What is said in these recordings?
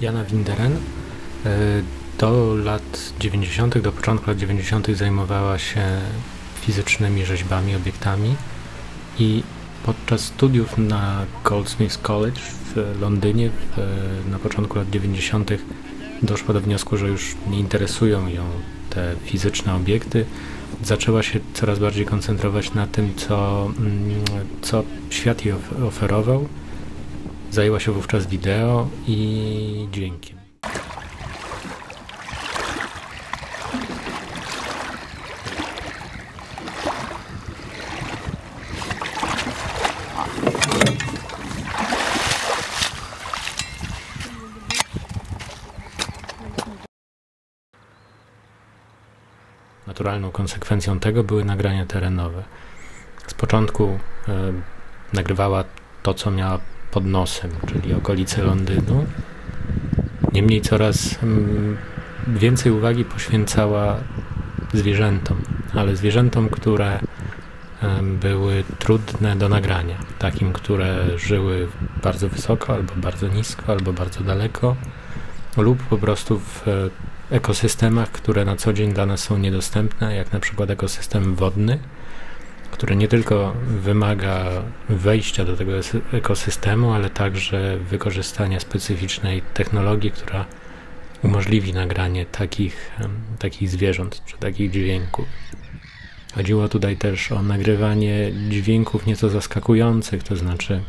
Jana Winderen e, do lat 90., do początku lat 90. zajmowała się fizycznymi rzeźbami, obiektami i podczas studiów na Goldsmiths College w Londynie w, na początku lat 90. doszła do wniosku, że już nie interesują ją te fizyczne obiekty. Zaczęła się coraz bardziej koncentrować na tym, co, mm, co świat jej oferował. Zajęła się wówczas wideo i dźwiękiem. Naturalną konsekwencją tego były nagrania terenowe. Z początku e, nagrywała to, co miała pod nosem, czyli okolice Londynu. Niemniej coraz mm, więcej uwagi poświęcała zwierzętom, ale zwierzętom, które były trudne do nagrania. Takim, które żyły bardzo wysoko, albo bardzo nisko, albo bardzo daleko, lub po prostu w ekosystemach, które na co dzień dla nas są niedostępne, jak na przykład ekosystem wodny, który nie tylko wymaga wejścia do tego ekosystemu, ale także wykorzystania specyficznej technologii, która umożliwi nagranie takich, takich zwierząt czy takich dźwięków. Chodziło tutaj też o nagrywanie dźwięków nieco zaskakujących, to znaczy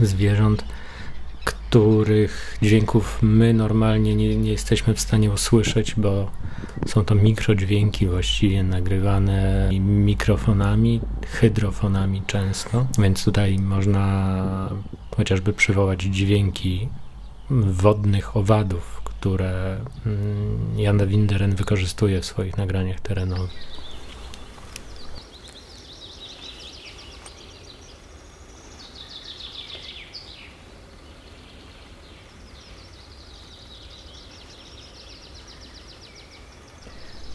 zwierząt, których dźwięków my normalnie nie, nie jesteśmy w stanie usłyszeć, bo są to mikrodźwięki właściwie nagrywane mikrofonami, hydrofonami często, więc tutaj można chociażby przywołać dźwięki wodnych owadów, które mm, Jan Winderen wykorzystuje w swoich nagraniach terenowych.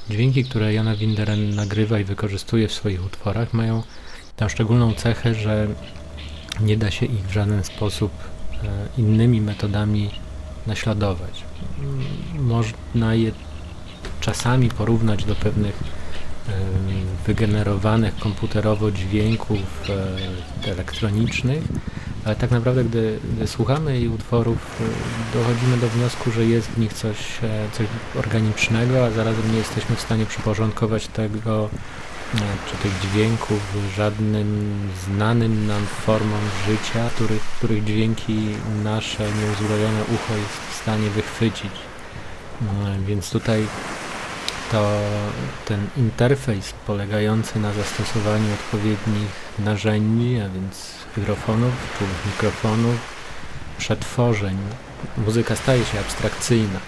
Dźwięki, które Jana Winderen nagrywa i wykorzystuje w swoich utworach, mają tę szczególną cechę, że nie da się ich w żaden sposób e, innymi metodami naśladować. Można je czasami porównać do pewnych e, wygenerowanych komputerowo dźwięków e, elektronicznych, ale tak naprawdę, gdy, gdy, słuchamy jej utworów, y, dochodzimy do wniosku, że jest w nich coś, e, coś organicznego, a zarazem nie jesteśmy w stanie przyporządkować tego, e, czy tych dźwięków żadnym znanym nam formom życia, których, których dźwięki nasze nieuzbrojone ucho jest w stanie wychwycić. E, więc tutaj to ten interfejs polegający na zastosowaniu odpowiednich narzędzi, a więc hydrofonów, czy mikrofonów, przetworzeń. Muzyka staje się abstrakcyjna.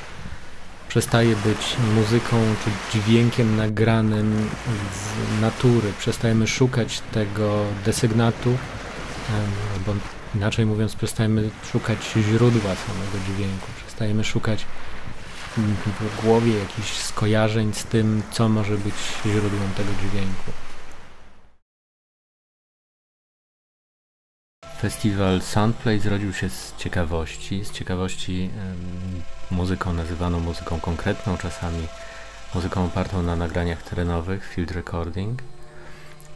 Przestaje być muzyką czy dźwiękiem nagranym z natury. Przestajemy szukać tego desygnatu, albo inaczej mówiąc, przestajemy szukać źródła samego dźwięku. Przestajemy szukać w głowie jakichś skojarzeń z tym, co może być źródłem tego dźwięku. Festiwal Soundplay zrodził się z ciekawości, z ciekawości muzyką nazywaną muzyką konkretną, czasami muzyką opartą na nagraniach terenowych, field recording,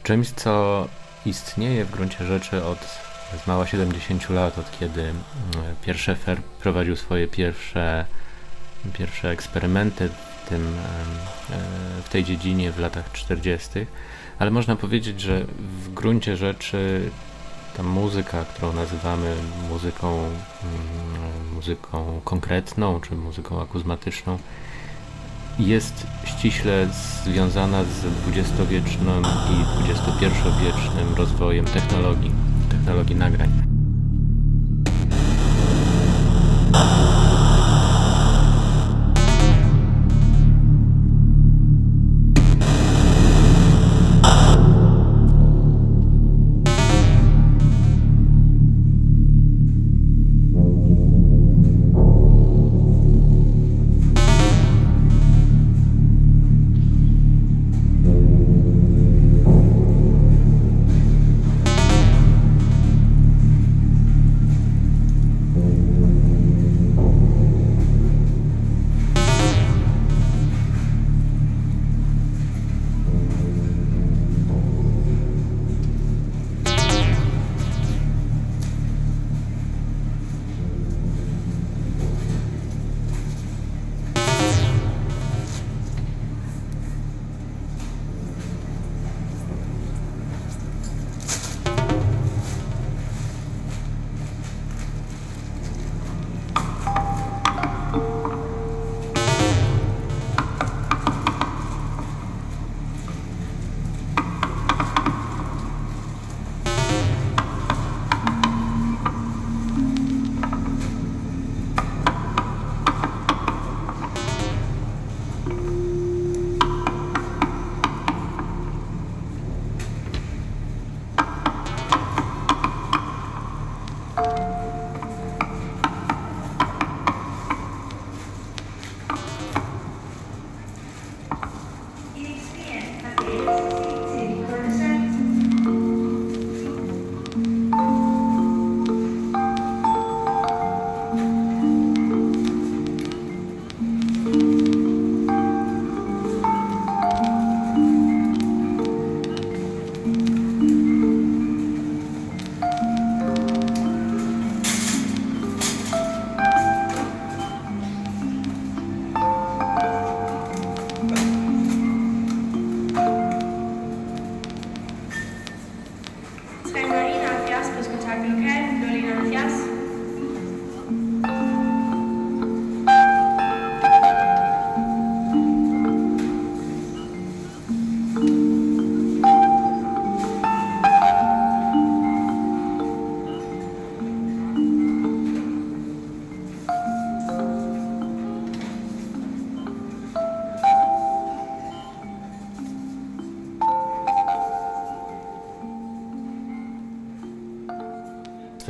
czymś, co istnieje w gruncie rzeczy od z mała 70 lat, od kiedy pierwszy FR prowadził swoje pierwsze, pierwsze eksperymenty w, tym, um, w tej dziedzinie w latach 40., ale można powiedzieć, że w gruncie rzeczy ta muzyka, którą nazywamy muzyką, mm, muzyką konkretną czy muzyką akuzmatyczną, jest ściśle związana z dwudziestowiecznym i XXI-wiecznym rozwojem technologii, technologii nagrań.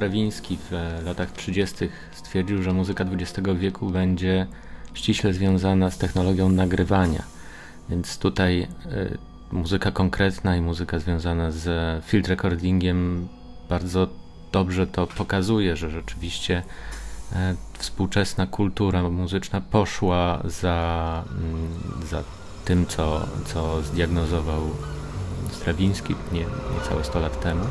Strawiński w latach 30. stwierdził, że muzyka XX wieku będzie ściśle związana z technologią nagrywania. Więc tutaj y, muzyka konkretna i muzyka związana z field recordingiem bardzo dobrze to pokazuje, że rzeczywiście e, współczesna kultura muzyczna poszła za, mm, za tym, co, co zdiagnozował Strawiński nie, niecałe 100 lat temu.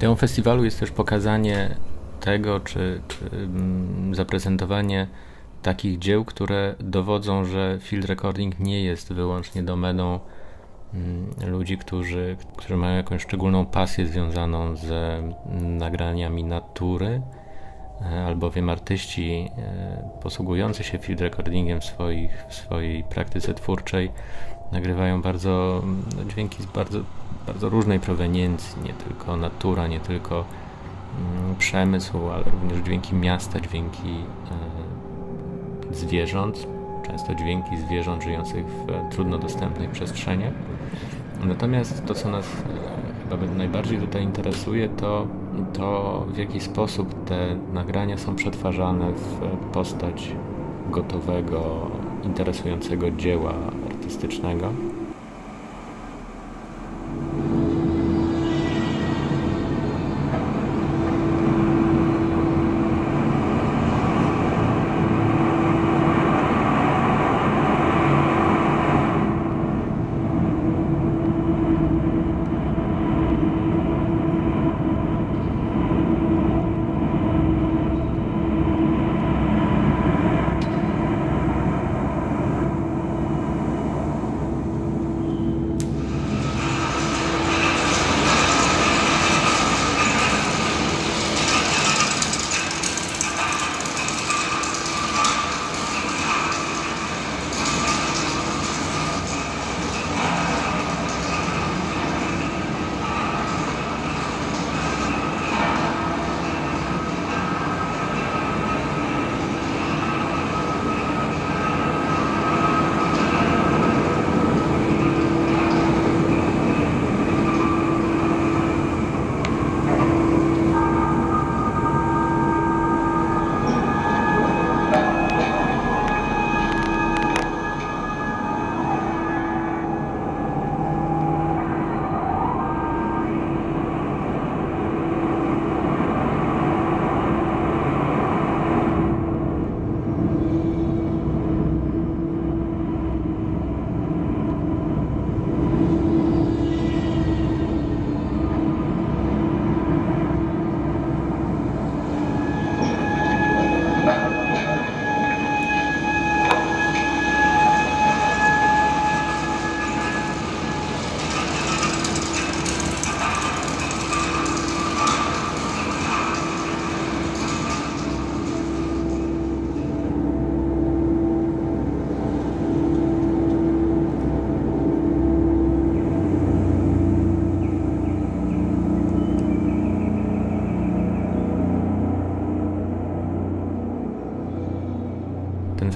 Ideą festiwalu jest też pokazanie tego, czy, czy mm, zaprezentowanie takich dzieł, które dowodzą, że field recording nie jest wyłącznie domeną mm, ludzi, którzy, którzy mają jakąś szczególną pasję związaną z mm, nagraniami natury, e, albowiem artyści e, posługujący się field recordingiem w, swoich, w swojej praktyce twórczej nagrywają bardzo dźwięki bardzo bardzo różnej proweniencji, nie tylko natura, nie tylko mm, przemysł, ale również dźwięki miasta, dźwięki e, zwierząt, często dźwięki zwierząt żyjących w trudno dostępnej przestrzeni. Natomiast to, co nas e, chyba najbardziej tutaj interesuje, to to, w jaki sposób te nagrania są przetwarzane w postać gotowego, interesującego dzieła artystycznego.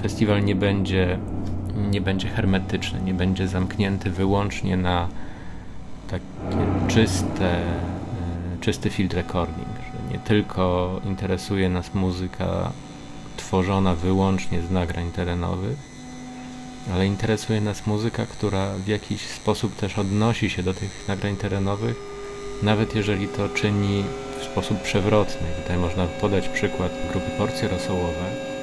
Festiwal nie będzie, nie będzie hermetyczny, nie będzie zamknięty wyłącznie na takie czyste, e, czysty field recording, że nie tylko interesuje nas muzyka tworzona wyłącznie z nagrań terenowych, ale interesuje nas muzyka, która w jakiś sposób też odnosi się do tych nagrań terenowych, nawet jeżeli to czyni w sposób przewrotny. Tutaj można podać przykład grupy Porcje Rosołowe,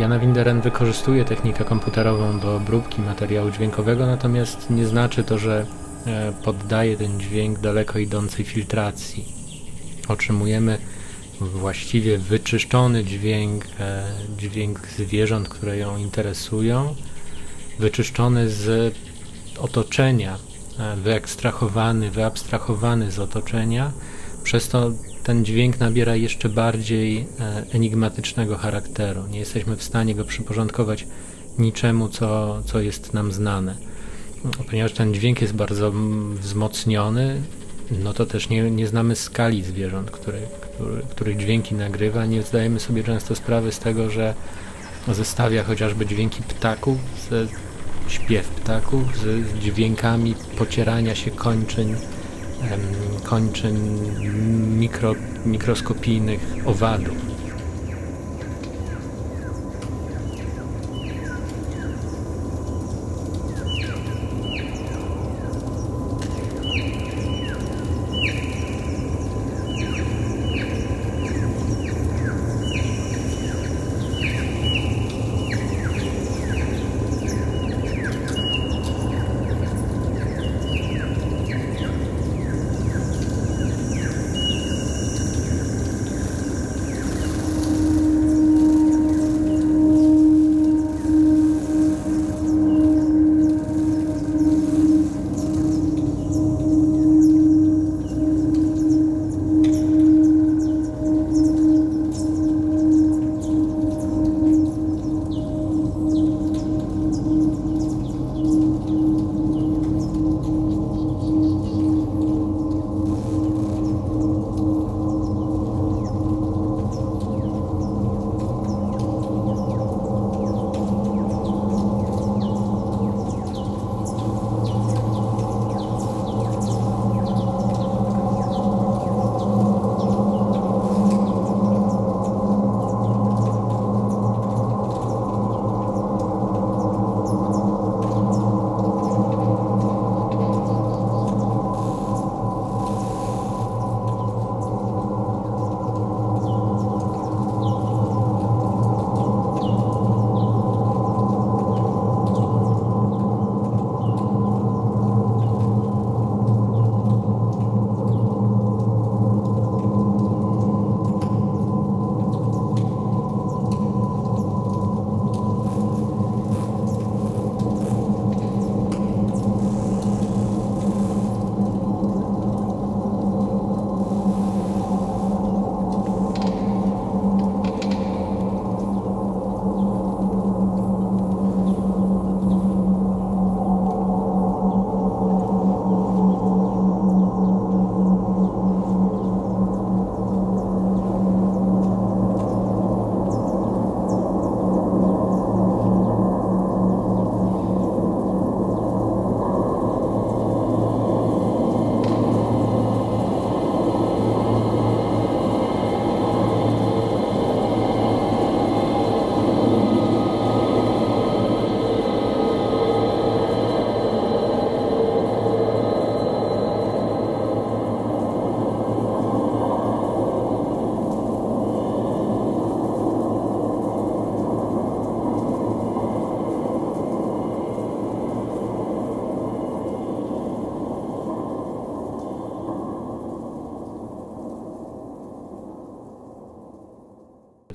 Jana Winderen wykorzystuje technikę komputerową do obróbki materiału dźwiękowego, natomiast nie znaczy to, że e, poddaje ten dźwięk daleko idącej filtracji. Otrzymujemy właściwie wyczyszczony dźwięk, e, dźwięk zwierząt, które ją interesują, wyczyszczony z otoczenia, e, wyekstrahowany, wyabstrahowany z otoczenia, przez to ten dźwięk nabiera jeszcze bardziej e, enigmatycznego charakteru. Nie jesteśmy w stanie go przyporządkować niczemu, co, co jest nam znane. Ponieważ ten dźwięk jest bardzo wzmocniony, no to też nie, nie znamy skali zwierząt, który, który, których dźwięki nagrywa. Nie zdajemy sobie często sprawy z tego, że zestawia chociażby dźwięki ptaków ze śpiew ptaków z dźwiękami pocierania się kończyn kończyn mikro, mikroskopijnych owadów.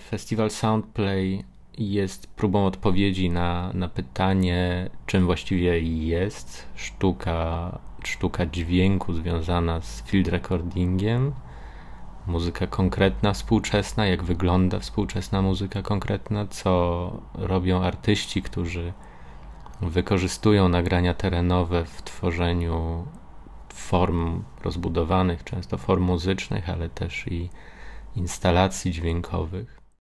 Festiwal Soundplay jest próbą odpowiedzi na, na pytanie, czym właściwie jest sztuka, sztuka dźwięku związana z field recordingiem, muzyka konkretna, współczesna, jak wygląda współczesna muzyka konkretna, co robią artyści, którzy wykorzystują nagrania terenowe w tworzeniu form rozbudowanych, często form muzycznych, ale też i instalacji dźwiękowych.